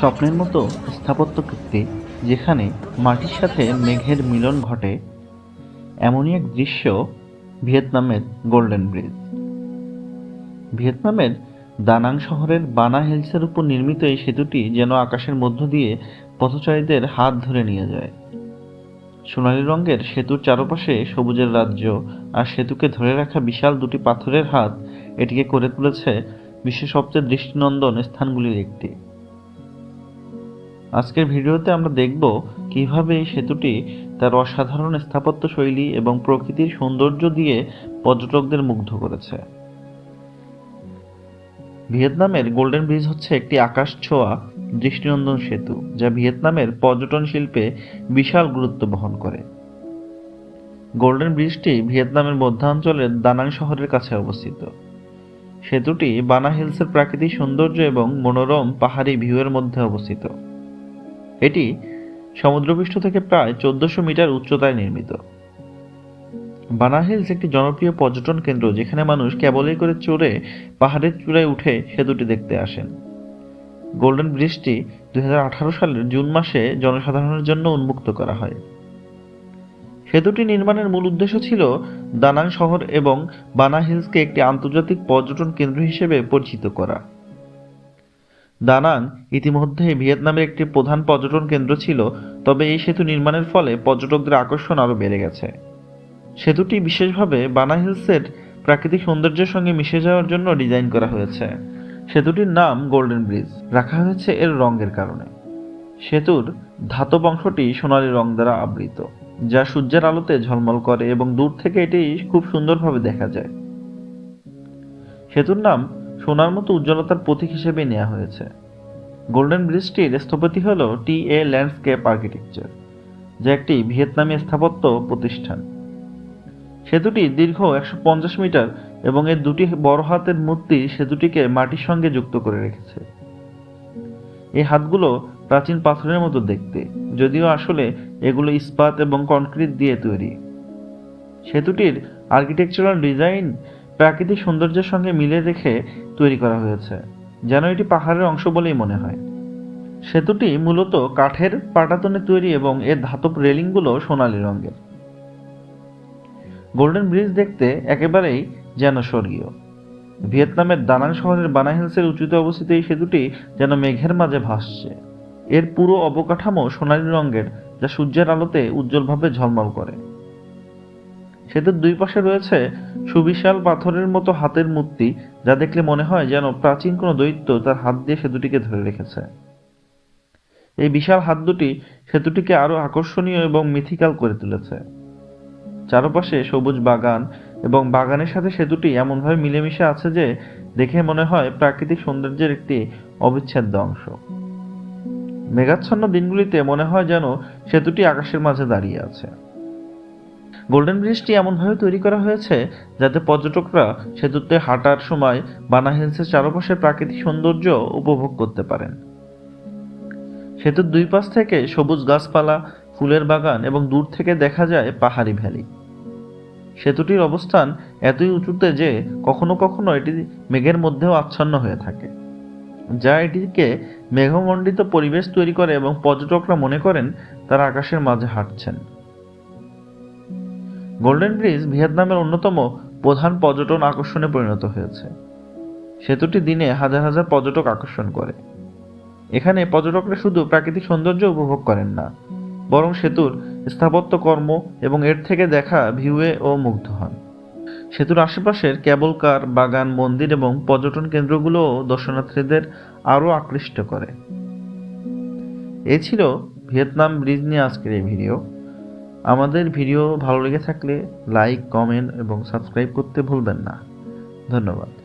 স্বপ্নের মতো স্থাপত্যকৃতি যেখানে মাটির সাথে মেঘের মিলন ঘটে, এমনই এক দৃশ্য ভিয়েতনামের গোল্ডেন ব্রিজ। ভিয়েতনামের দানাং শহরের বানা হিলসের উপর নির্মিত এই সেতুটি যেন আকাশের মধ্য দিয়ে পথচারীদের হাত ধরে নিয়ে যায়। সোনালী রঙের সেতুর চারপাশে সবুজের রাজ্য আর সেতুকে ধরে রাখা বিশাল দুটি পাথরের হাত এটিকে করে তুলেছে বিশ্বের সবচেয়ে দৃষ্টিনন্দন স্থানগুলির একটি। আজকের ভিডিওতে আমরা দেখব কীভাবে এই সেতুটি তার অসাধারণ স্থাপত্য শৈলী এবং প্রকৃতির সৌন্দর্য দিয়ে পর্যটকদের মুগ্ধ করেছে। ভিয়েতনামের গোল্ডেন ব্রিজ হচ্ছে একটি আকাশ ছোঁয়া দৃষ্টিনন্দন সেতু, যা ভিয়েতনামের পর্যটন শিল্পে বিশাল গুরুত্ব বহন করে। গোল্ডেন ব্রিজটি ভিয়েতনামের মধ্যাঞ্চলের দানাং শহরের কাছে অবস্থিত। সেতুটি বানা হিলসের প্রাকৃতিক সৌন্দর্য এবং মনোরম পাহাড়ি ভিউয়ের মধ্যে অবস্থিত। এটি সমুদ্রপৃষ্ঠ থেকে প্রায় চোদ্দশো মিটার উচ্চতায় নির্মিত। বানা হিলস একটি জনপ্রিয় পর্যটন কেন্দ্র যেখানে মানুষ কেবলই করে চড়ে পাহাড়ের চূড়ায় উঠে সেতুটি দেখতে আসেন। গোল্ডেন ব্রিজটি দুই হাজার আঠারো সালের জুন মাসে জনসাধারণের জন্য উন্মুক্ত করা হয়। সেতুটি নির্মাণের মূল উদ্দেশ্য ছিল দানাং শহর এবং বানা হিলসকে একটি আন্তর্জাতিক পর্যটন কেন্দ্র হিসেবে পরিচিত করা। দানাং ইতিমধ্যে ভিয়েতনামের একটি প্রধান পর্যটন কেন্দ্র ছিল, তবে এই সেতু নির্মাণের ফলে পর্যটকদের আকর্ষণ আরও বেড়ে গেছে। সেতুটি বিশেষভাবে বানা হিলসের প্রাকৃতিক সৌন্দর্যের সঙ্গে মিশে যাওয়ার জন্য ডিজাইন করা হয়েছে। সেতুটির নাম গোল্ডেন ব্রিজ। রাখা হয়েছে এর রঙের কারণে। সেতুর ধাতব অংশটি সোনালী রং দ্বারা আবৃত, যা সূর্যের আলোতে ঝলমল করে এবং দূর থেকে এটি খুব সুন্দরভাবে দেখা যায়। সেতুর নাম সোনার মতো উজ্জ্বলতার প্রতীক হিসেবে নেওয়া হয়েছে। গোল্ডেন ব্রিজটির স্থপতি হল টি এ ল্যান্ডস্কেপ আর্কিটেকচার যা একটি ভিয়েতনামি স্থাপত্য প্রতিষ্ঠান। সেতুটি দীর্ঘ একশো পঞ্চাশ মিটার এবং এর দুটি বড় হাতের মূর্তি সেতুটিকে মাটির সঙ্গে যুক্ত করে রেখেছে। এই হাতগুলো প্রাচীন পাথরের মতো দেখতে, যদিও আসলে এগুলো ইস্পাত এবং কনক্রিট দিয়ে তৈরি। সেতুটির আর্কিটেকচারাল ডিজাইন প্রাকৃতিক সৌন্দর্যের সঙ্গে মিলে রেখে তৈরি করা হয়েছে, যেন এটি পাহাড়ের অংশ বলেই মনে হয়। সেতুটি মূলত কাঠের পাটাতনে তৈরি এবং এর ধাতব রেলিংগুলো সোনালী রঙের। গোল্ডেন ব্রিজ দেখতে একেবারেই যেন স্বর্গীয়। ভিয়েতনামের দানাং শহরের বানা হিলসের উঁচুতে অবস্থিত এই সেতুটি যেন মেঘের মাঝে ভাসছে। এর পুরো অবকাঠামো সোনালী রঙের, যা সূর্যের আলোতে উজ্জ্বলভাবে ঝলমল করে। সেতুর দুই পাশে রয়েছে সুবিশাল পাথরের মতো হাতের মূর্তি, যা দেখলে মনে হয় যেন প্রাচীন কোনো দৈত্য তার হাত দিয়ে সেতুটিকে ধরে রেখেছে। এই বিশাল হাত দুটি সেতুটিকে আরও আকর্ষণীয় এবং মিথিক্যাল করে তুলেছে। চারপাশে সবুজ বাগান এবং বাগানের সাথে সেতুটি এমনভাবে মিলেমিশে আছে যে দেখে মনে হয় প্রাকৃতিক সৌন্দর্যের একটি অবিচ্ছেদ্য অংশ। মেঘাচ্ছন্ন দিনগুলিতে মনে হয় যেন সেতুটি আকাশের মাঝে দাঁড়িয়ে আছে। গোল্ডেন ব্রিজটি এমনভাবে তৈরি করা হয়েছে যাতে পর্যটকরা সেতুতে হাঁটার সময় বানা হিলসের চারপাশের প্রাকৃতিক সৌন্দর্য উপভোগ করতে পারেন। সেতুর দুই পাশ থেকে সবুজ গাছপালা, ফুলের বাগান এবং দূর থেকে দেখা যায় পাহাড়ি ভ্যালি। সেতুটির অবস্থান এতই উঁচুতে যে কখনো কখনো এটি মেঘের মধ্যেও আচ্ছন্ন হয়ে থাকে, যা এটিকে মেঘমণ্ডিত পরিবেশ তৈরি করে এবং পর্যটকরা মনে করেন তারা আকাশের মাঝে হাঁটছেন। গোল্ডেন ব্রিজ ভিয়েতনামের অন্যতম প্রধান পর্যটন আকর্ষণে পরিণত হয়েছে। সেতুটি দিনে হাজার হাজার পর্যটক আকর্ষণ করে। এখানে পর্যটকরা শুধু প্রাকৃতিক সৌন্দর্য উপভোগ করেন না, বরং সেতুর স্থাপত্য কর্ম এবং এর থেকে দেখা ভিউয়ে ও মুগ্ধ হন। সেতুর আশেপাশের কেবল কার, বাগান, মন্দির এবং পর্যটন কেন্দ্রগুলোও দর্শনার্থীদের আরও আকৃষ্ট করে। এ ছিল ভিয়েতনাম ব্রিজ নিয়ে আজকের এই ভিডিও। আমাদের ভিডিও ভালো লেগে থাকলে লাইক কমেন্ট এবং সাবস্ক্রাইব করতে ভুলবেন না। ধন্যবাদ।